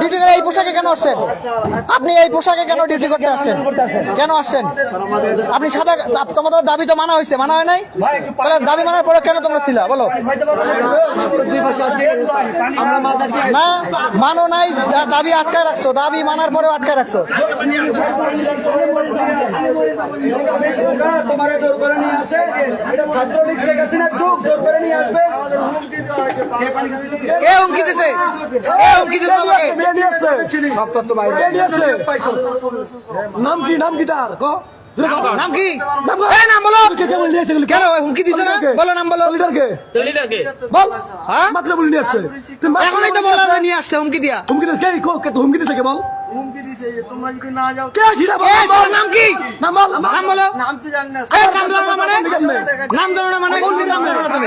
Duty করে এই পোশাকে কেন আসছেন? আপনি এই পোশাকে কেন ডিউটি করতে আসছেন? কেন আসছেন? আপনি সাদা তোমাদের দাবি তো মানা হয়েছে, মানা হয় নাই? তাহলে দাবি মানার পরে কেন তোমরা ছিলা? বলো। না, মানো নাই দাবি আটকায় রাখছো, দাবি মানার পরেও আটকায় রাখছো। ছাত্রলীগ শেখ হাসিনার যুগ জোর করে নিয়ে আসবে। কে হুমকি দিছে? কে হুমকি দিছে আমাকে? নিয়ে আসছে মেয়ে নাম কি? নাম কি তার? কো? নাম। কি? নাম বলো। কে কে বলে নিয়ে কেন হুমকি দিছে না? বলো নাম বলো। বল। হ্যাঁ? মাত্র বলে নিয়ে আসছে। এখনই তো বলা নিয়ে আসছে। হুমকি দিয়া। হুমকি দিচ্ছে কে? কো- কে হুমকি দিচ্ছে কে বল? দিছে যে তোমরা যদি না কে বল? নাম কি? নাম বল। বলো। নাম তো জানি না। নাম জানো না মানে? নাম জানো না মানে? নাম জানো না তুমি।